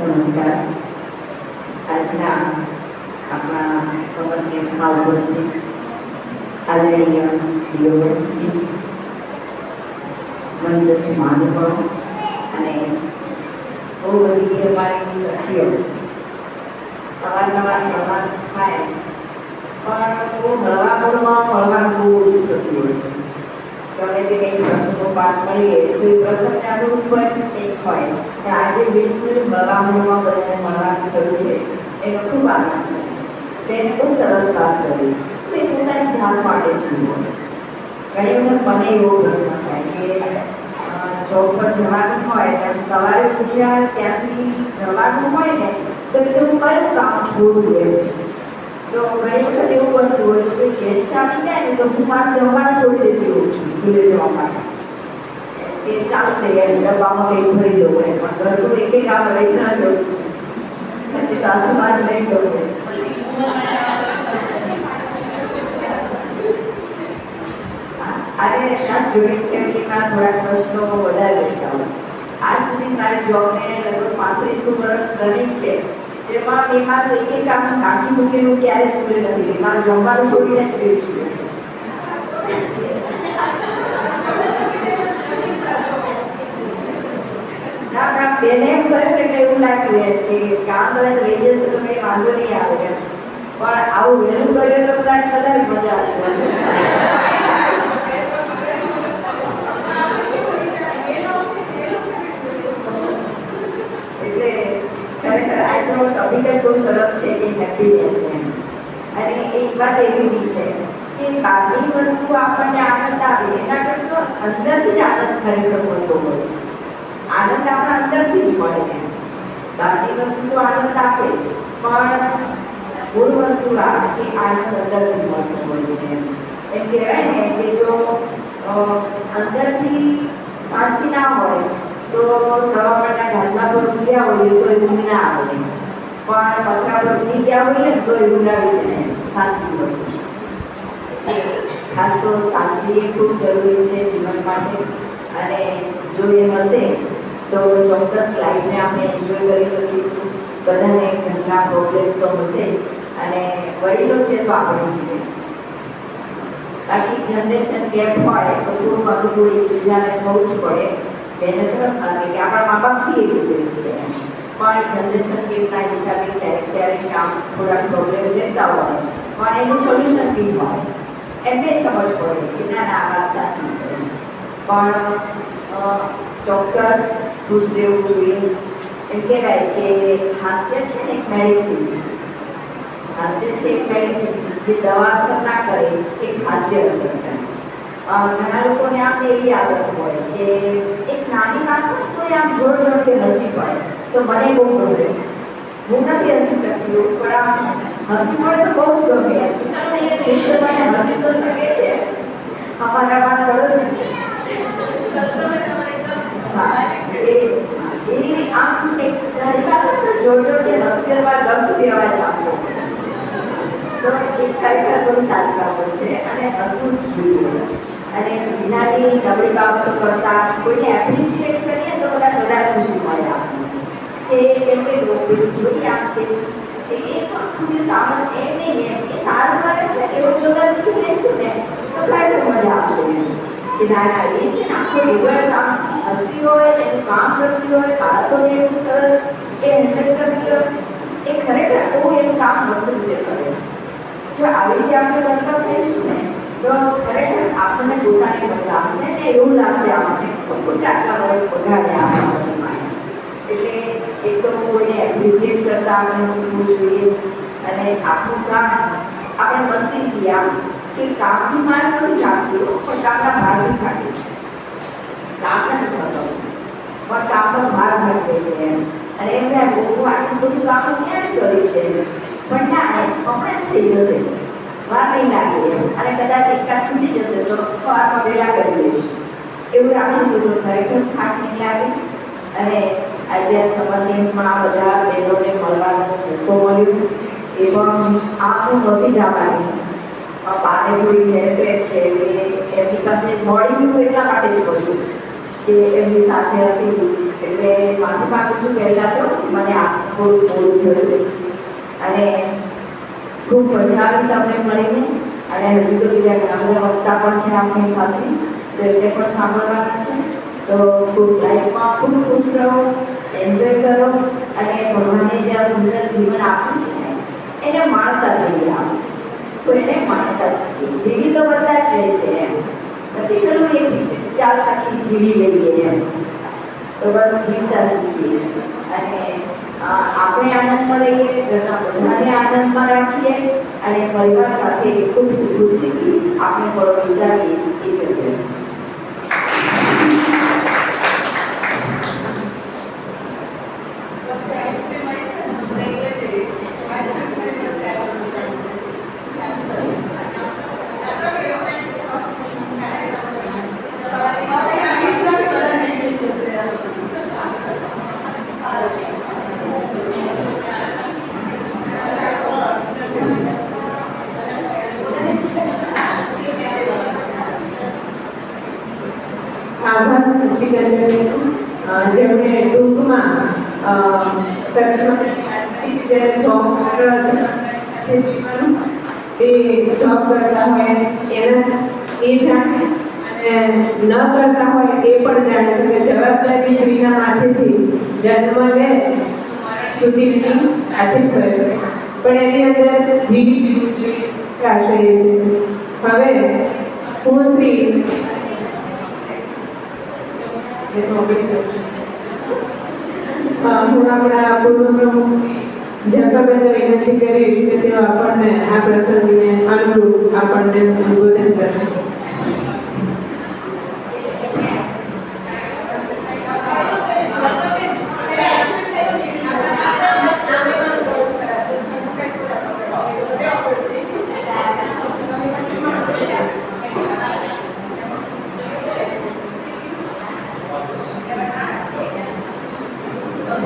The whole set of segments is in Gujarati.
નમસ્કાર આજના આપણા કમર કેમ્પમાં ઉપસ્થિત આદરણીય યોગથી મંચસ્થ મહાનુભાવો અને બહુ બધી અમારી સખીઓ અવારનવાર સવાર થાય પણ બહુ હળવા મૂળમાં મળવાનું બહુ ઓછું થતું હોય છે ગમે તે કંઈ પ્રસંગો પાર કરીએ, તો એ પ્રસંગને અનુરૂપ જ કંઈક હોય. પણ આજે બિલકુલ મૂળમાં બધાને છે. એનો ખૂબ આનંદ છે. તેને ખૂબ સરસ વાત કરી. તો એ પોતાની માટે ઘણી વખત મને એવો પ્રશ્ન થાય કે જોબ પર જવાનું હોય અને સવારે ઉઠ્યા ત્યાંથી જવાનું હોય ને, તો એટલે હું કયું કામ છોડું એમ? તો ઘણી વખત એવું બનતું હોય કે ગેસ્ટ આવી જાય ને, તો હું મારું જમવાનું સ્કૂલે જવા માટે. એ ચાલશે એમ ડબ્બામાં કંઈ ભરી દઉં એમ. પણ ઘરનું એક એક કામ લઈ ના જવું પછી સાસુમાં જ લઈ જવું. આજે ખાસ જોઈન્ટ ફેમિલીમાં થોડાક પ્રશ્નો વધારે રહેતા હોય આજ સુધી મારી જોબને લગભગ પાંત્રીસ વર્ષ રનિંગ છે. તેમાં મેં મારું એક એક કામ કાકી મૂકેલું ક્યારે સ્કૂલે નથી મારું જમવાનું છોડીને જ ગયું છું. ના ના બેને એમ કહ્યું ને એટલે એવું લાગ્યું એમ કે કામ કદાચ લઈ જશે તો કંઈ વાંધો નહીં આવે એમ પણ આવું વહેલું કર્યું તો કદાચ વધારે મજા આવે એટલે ખરેખર આજનો ટોપિક જ બહુ સરસ છે કે હેપીનેસ એમ અને એક વાત એવી બી છે કે બહારની વસ્તુ આપણને આનંદ આપે એના કરતો અંદરથી જ આનંદ ખરેખર મળતો હોય છે આનંદ આપણા અંદરથી જ મળે ને બહારની વસ્તુ આનંદ આપે, પણ મૂળ વસ્તુ કે આનંદ અંદરથી મળતો હોય છે એમ. કહેવાય ને કે જો અંદરથી શાંતિ ના હોય, તો સવારના ગાદલા પર ઉઠ્યા હોઈએ તો ઊંઘ ના આવે. પણ પથરા પર ઉઠી ગયા હોઈએ તો ઊંઘ આવી જાય શાંતિ હોય. ખાસ તો શાંતિ એ ખૂબ જરૂરી છે જીવન માટે. અને જો એ હશે તો ચોક્કસ લાઈફને આપણે એન્જોય કરી શકીશું. બધાને ઘરના પ્રોબ્લેમ તો હશે જ. અને વડીલો છે તો આપણે છીએ બાકી જનરેશન ગેપ હોય તો થોડુંક અનુકૂળ એકબીજાને થવું જ પડે. એને સરસ લાગે કે આપણા મા બાપથી એ વિશેષ છે. પણ જનરેશન ગેપના હિસાબે ક્યારેક ક્યારેક આમ થોડા પ્રોબ્લેમ રહેતા હોય. પણ એનું સોલ્યુશન બી હોય. એમને સમજ પડે કે ના ના વાત સાચી છે. પણ ચોક્કસ ખુશ રહેવું જોઈએ એમ કહેવાય કે હાસ્ય છે ને એક મેડિસિન છે હાસ્ય છે એક મેડિસિન છે જે દવા અસર ના કરે એ હાસ્ય અસર કરે ઘણા લોકોને આમ એવી આદત હોય કે એક નાની વાત હોય તો આમ જોર જોરથી હસી પડે તો મને બહુ ગમે હું નથી હસી શકતી પણ આમ હસી પડે તો બહુ જ ગમે ચાલો એ હસી તો શકે છે અમારા માં પડોશી છે અને બીજાની નબળી બાબતો કરતા કોઈને એપ્રિશિએટ કરીએ તો કદાચ વધારે ખુશી મળે કે એમ કે જોઈએ. કે એ તો દિવસ એમ નહીં, એમ એ સારું કરે છે, એવું જોતા શીખી જઈશું ને, તો ખરેખર મજા આવશે. એમ કે ના ના એ છે ને આખો દિવસ આમ હસતી હોય એનું કામ કરતી હોય બાળકોને એવું સરસ એ હેન્ડલ કરતી હોય એ ખરેખર બહુ એનું કામ મસ્ત રીતે કરે છે જો આવી રીતે આપણે કરતા થઈશું ને તો ખરેખર આપણને પોતાની મજા આવશે ને એવું લાગશે આપણને ખોટા આટલા વર્ષ બગાડ્યા આપણા માટે માટે એટલે એક તો કોઈને એપ્રિશિએટ કરતા આપણે શીખવું જોઈએ અને આપણું કામ આપણે મસ્તીથી આમ કે કામથી માણસ નથી લાગતું પણ કામના ભારથી કાઢી કામ નથી થતો પણ કામનો ભાર ઘટે છે એમ. અને એમ લાગે બહુ આટલું બધું કામ ક્યાં કર્યું છે? પણ ના હમણાં થઈ જશે. વાર નહીં લાગે અને કદાચ એકાદ છૂટી જશે તો વારમાં વહેલા કરી લઈશ. એવું રાખીશું તો ખરેખર થાક નહીં લાગે. અને આજે આ આ બધા બહેનોને મળવાનો મોકો મળ્યો. એ પણ આપણું નથી જવાની. થોડી હેરફેર છે કે એમની પાસે મોડી એટલા માટે જ બધું કે એમની સાથે હતી. એટલે માફી માગું છું પહેલાં તો મને આખું થોડું થયું અને ખૂબ મજા આવી તમને મળીને. અને હજુ તો બીજા ઘણા બધા વક્તા પણ છે આપણી સાથે. તો એમને પણ સાંભળવાના છે. તો ખૂબ લાઈફમાં ખૂબ ખુશ રહો એન્જોય કરો. અને ભગવાને જે આ સુંદર જીવન આપ્યું છે એને માણતા જઈએ આમ તો એને માણતા જીવી તો બધા જ રહે છે એમ. નથી પેલું એક ચાર સખી જીવી લઈએ એમ. તો બસ જીવતા શીખીએ. અને આપણે આનંદમાં રહીએ ઘરના બધાને આનંદમાં રાખીએ અને પરિવાર સાથે ખૂબ ખુશીથી આપણે પળો વિચારીએ એ જરૂરી એ જોબ કરતા હોય એના એ જાણે અને ન કરતા હોય એ પણ જાણે છે કે જવાબદારી સ્ત્રીના માથેથી જન્મ લે સુધીની સાથે થયો પણ એની અંદર જીવી આશય છે હવે હું શ્રી હું આપણા પૂર્વ પ્રમુખ જગાબેનને વિનંતી કરીશ કે તેઓ આપણને આ પ્રસંગને અનુરૂપ આપણને ઉદ્બોધન કરશે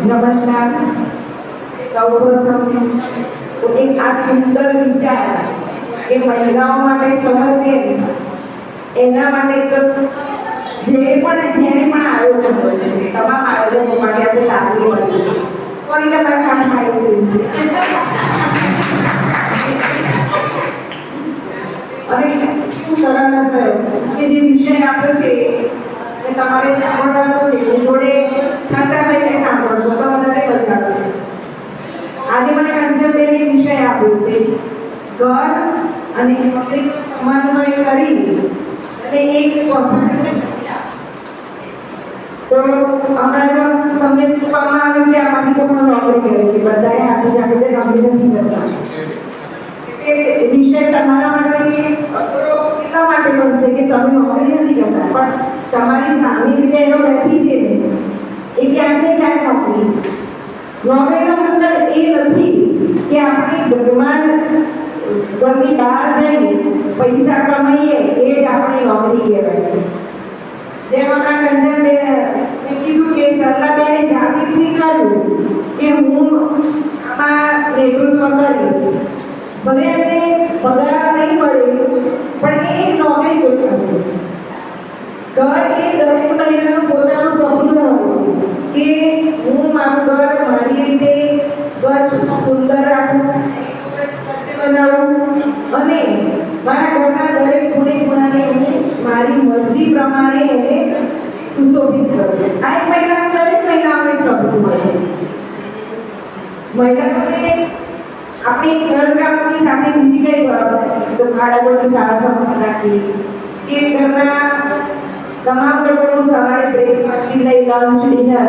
નમસ્કાર સૌપ્રથમ એક આ સુંદર વિચાર એ મહિલાઓ માટે સમજે. એના માટે જેને પણ આયોજન તમામ આયોજકો માટે આપણે લાગણી આવી અને શું સરળ હશે કે જે વિષય આપ્યો છે તમારે સાંભળવાનો છે. જોડે ખાતા થઈને સાંભળજો તો વધારે મજા આવશે આજે મને કંચનબેને એક વિષય આપ્યો છે. ઘર અને પબ્લિક સમન્વય કરી અને એક સોસાયટી તો હમણાં તમને પૂછવામાં આવ્યું કે આમાંથી તો પણ નોકરી કરે છે, બધાએ હાથે જાતે નોકરી નથી કરતા. એ વિષય તમારા માટે અઘરો એટલા માટે બનશે કે તમે નોકરી નથી કરતા. પણ તમારી સામે જે એનો બેઠી છે, એ ક્યાંક ને ક્યાંક નોકરી નોકરીનો મતલબ એ નથી કે આપણે ઘરમાં ઘરની બહાર જઈ પૈસા કમાઈએ, એ જ આપણી નોકરી કહેવાય. જેમ આપણા કંચનબેન કીધું કે સરલાબેને જાતે સ્વીકાર્યું કે હું આમાં નેતૃત્વ કરીશ. ભલે એમને પગાર નહીં મળે, પણ એ એક નોકરી ગોઠવશે. ઘર એ દરેક મહિલાનું પોતાનું સ્વપ્ન હોય કે હું મારું ઘર મારી રીતે સ્વચ્છ, સુંદર રાખું, સ્વચ્છ બનાવું અને મારા ઘરના દરેક ખૂણે ખૂણાને હું મારી મરજી પ્રમાણે એને સુશોભિત કરું. આ એક મહિલા, દરેક મહિલાઓને સપનું હોય છે. મહિલાઓને આપણી ઘરકામની સાથે બીજી કઈ જવાબદારી? તો બાળકોની સારા સંભાળ રાખવી કે ઘરના તમામ લોકોનું સવારે બ્રેકફાસ્ટથી લઈ લંચ ડિનર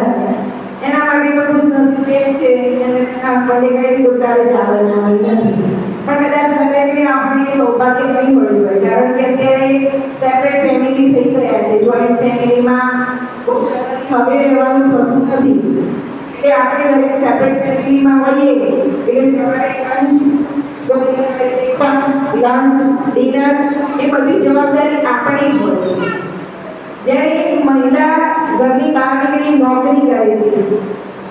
એના માટે તો ખુશનસીબ એ છે અને ખાસ માટે કઈ ના મળી નથી પણ કદાચ દરેકને આપણને સૌભાગ્ય નહીં મળ્યું હોય, કારણ કે અત્યારે સેપરેટ ફેમિલી થઈ ગયા છે જોઈન્ટ ફેમિલીમાં હવે રહેવાનું થતું નથી. એટલે આપણે દરેક સેપરેટ ફેમિલીમાં હોઈએ, એટલે સવારે લંચ લંચ ડિનર એ બધી જવાબદારી આપણે જ હોય જ્યારે એક મહિલા ઘરની બહાર નીકળી નોકરી કરે છે.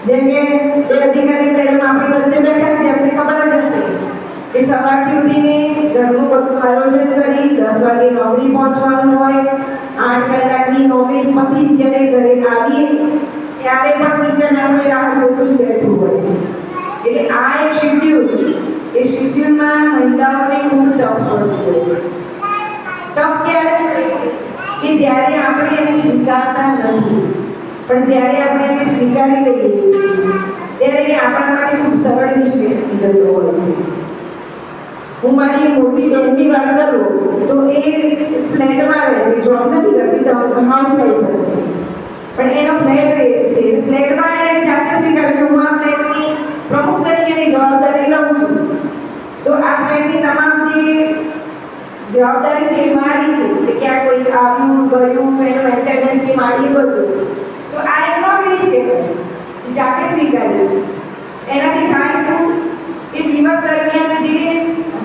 જેમ કે એ અધિકારી મેડમ આપણી વચ્ચે બેઠા છે, એમને ખબર જ હશે એ સવારથી ઉઠીને ઘરનું બધું આયોજન કરી દસ વાગે નોકરી પહોંચવાનું હોય, આઠ કલાકની નોકરી, પછી જ્યારે ઘરે આવીએ, ત્યારે પણ કિચન આપણે રાહ જોતું જ બેઠું હોય છે. એટલે આ એક શિડ્યુલ એ શિડ્યુલમાં મહિલાઓને ખૂબ ટફ પડતું હોય છે. ટફ ક્યારે થાય છે? કે જ્યારે આપણે એને સ્વીકારતા નથી, પણ જ્યારે આપણે એને સ્વીકારી લઈએ ત્યારે એ આપણા માટે ખૂબ સરળ નિષ્ફળ નીકળતો હોય છે. હું મારી મોટી બહેનની વાત કરું, તો એ ફ્લેટમાં રહે છે જોબ નથી કરતી તો હાઉસ વાઈફ છે. પણ એનો ફ્લેટ રહે છે, ફ્લેટમાં એને જાતે સ્વીકાર્યું કે હું આ ફ્લેટની પ્રમુખ તરીકેની જવાબદારી લઉં છું. તો આ ફ્લેટની તમામ જે જવાબદારી છે એ મારી છે. કે ક્યાં કોઈ આવ્યું ગયું, એનું મેન્ટેનન્સની માંડી બધું તો આ એક નોકરી છે જે જાતે સ્વીકારી છે. એનાથી થાય શું? કે દિવસ દરમિયાન જે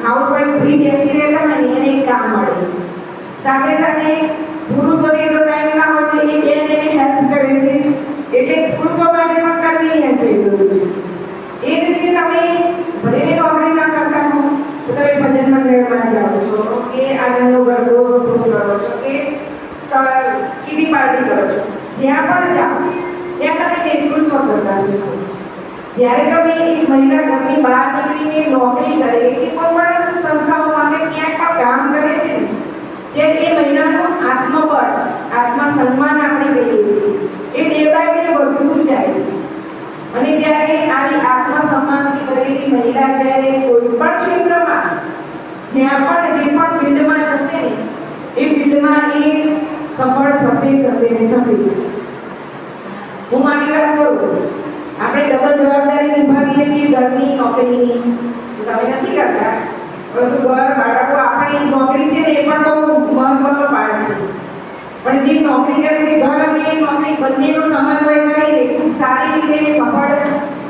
હાઉસવાઈફ ફ્રી બેસી રહેતા હોય ને એને એક કામ મળે. સાથે સાથે પુરુષોને એટલો ટાઈમ ના હોય તો એ બેન એને હેલ્પ કરે છે. એટલે પુરુષો માટે પણ કન્વીનિયન્ટ થઈ ગયું છે એ જ રીતે તમે ભલે ને નોકરી ના કરતા હો તો તમે ભજન મંડળમાં જાઓ છો કે આનંદનો ગરબો સપોઝ કરો છો. કે કીટી પાર્ટી કરો છો. જ્યાં પણ જાઓ, ત્યાં તમે નેતૃત્વ કરતા શીખો. જ્યારે તમે એક મહિલા ઘરની બહાર નીકળીને નોકરી કરે કે કોઈ પણ સંસ્થાઓ માટે ક્યાંક પણ કામ કરે છે ને, ત્યારે એ મહિલાનું આત્મબળ, આત્મસન્માન આપણે કહીએ છીએ. એ ડે બાય ડે વધતું જાય છે. અને જ્યારે આવી આત્મસન્માનથી ભરેલી મહિલા જ્યારે કોઈ પણ ક્ષેત્રમાં, જ્યાં પણ જે પણ એ ફિલ્ડમાં એ સફળ થશે થશે ને થશે. હું મારી વાત કરું. આપણે ડબલ જવાબદારી નિભાવીએ છીએ ઘરની નોકરીની. તમે નથી કરતા. પરંતુ ઘર, બાળકો આપણી નોકરી છે ને એ પણ બહુ મહત્વનો પાર્ટ છે. પણ જે નોકરી કરે છે, ઘર અને નોકરી બંનેનો સમન્વય કરીને ખૂબ સારી રીતે સફળ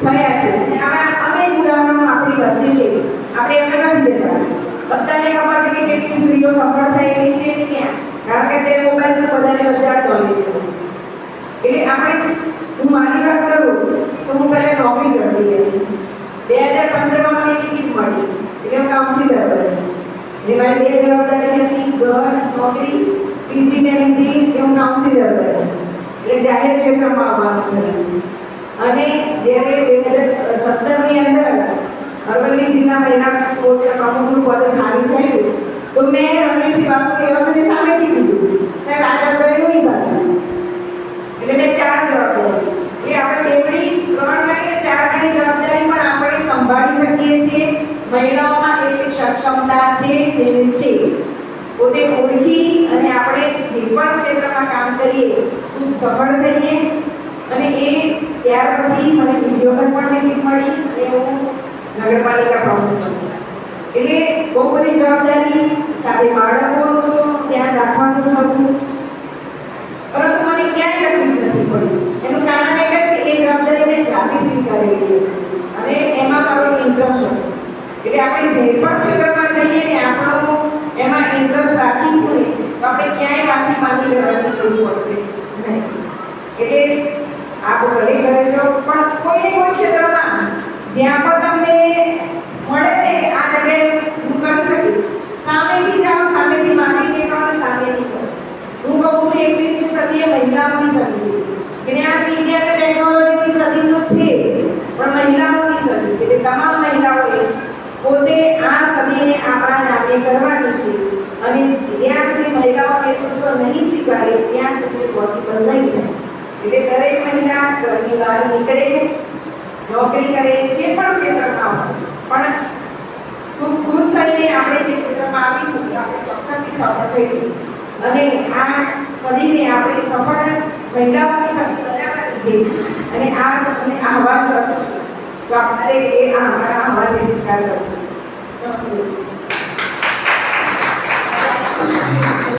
થયા છે. અને આવા અનેક ઉદાહરણો આપણી વચ્ચે છે. આપણે એમ નથી જતા. બધાને ખબર છે કે કેટલી સ્ત્રીઓ સફળ થયેલી છે ક્યાં? કારણ કે તે મોબાઈલ પર બધાને હોય છે. એટલે આપણે, હું મારી વાત કરું, તો હું પહેલાં નોકરી કરતી હતી બે હજાર પંદરમાં મને ટિકિટ મળી, એટલે હું કાઉન્સિલર બની એટલે મારી બે જવાબદારી હતી ઘર, નોકરી, પીજી મેં લીધી કે હું કાઉન્સિલર બની એટલે જાહેર ક્ષેત્રમાં આવવાનું થયું અને જ્યારે બે હજાર સત્તરની અંદર અરવલ્લી જિલ્લા મહિલા મોરચા પ્રમુખનું પદ ખાલી થયું તો મેં રણવીરસિંહ બાપુ એ વખતે સામેથી કીધું સાહેબ, આ એવું નહીં બાકી એટલે મેં ચાર જવાબ એ આપણે બેવડી ત્રણ ગણી ચાર ગણી જવાબદારી પણ આપણે સંભાળી શકીએ છીએ. મહિલાઓમાં એટલી સક્ષમતા છે જે છે. પોતે ઓળખી અને આપણે જે પણ ક્ષેત્રમાં કામ કરીએ, ખૂબ સફળ થઈએ. અને એ ત્યાર પછી મને બીજી વખત પણ ટિકિટ મળી અને હું નગરપાલિકા પ્રમુખ એટલે બહુ બધી જવાબદારી સાથે બાળકોનું તો ધ્યાન રાખવાનું હતું. પરંતુ મને ક્યાંય તકલીફ નથી પડી. એનું કારણ એક જ કે એ જવાબદારી મેં જાતે સ્વીકારેલી અને એમાં મારો ઇન્ટરેસ્ટ હતો. એટલે આપણે જે પણ ક્ષેત્રમાં જઈએ ને આપણો એમાં ઇન્ટરેસ્ટ રાખીશું ને, તો આપણે ક્યાંય પાછી માંગી લેવાની જરૂર પડશે નહીં. એટલે આપ ઘરે ઘરે છો પણ કોઈને કોઈ ક્ષેત્રમાં જ્યાં પણ તમને મળે ને કે આ જગ્યાએ હું કરી શકીશ સામેથી જાઓ સામેથી માંગીને કરો અને સામેથી કરો હું કહું છું એકવીસમી સદી એ મહિલાઓની સદી છે જ્ઞાન વિજ્ઞાન અને ટેકનોલોજીની સદી તો છે પણ મહિલાઓની સદી છે એટલે તમામ મહિલાઓએ પોતે આ સદીને આપણા નામે કરવાની છે અને જ્યાં સુધી મહિલાઓ નેતૃત્વ નહીં સ્વીકારે ત્યાં સુધી પોસિબલ નહીં થાય એટલે દરેક મહિલા ઘરની બહાર નીકળે, નોકરી કરે, જે પણ ક્ષેત્રમાં પણ ખૂબ ખુશ થઈને આપણે તે ક્ષેત્રમાં આવીશું આપણે ચોક્કસથી સફળ થઈશું. અને આ સદીને આપણે સફળ મહિલાઓની સદી બનાવવાની છે. અને આ તમને આહવાન કરું છું તો આપણે એ આ અમારા આહવાનને સ્વીકાર કરજો નમસ્તે.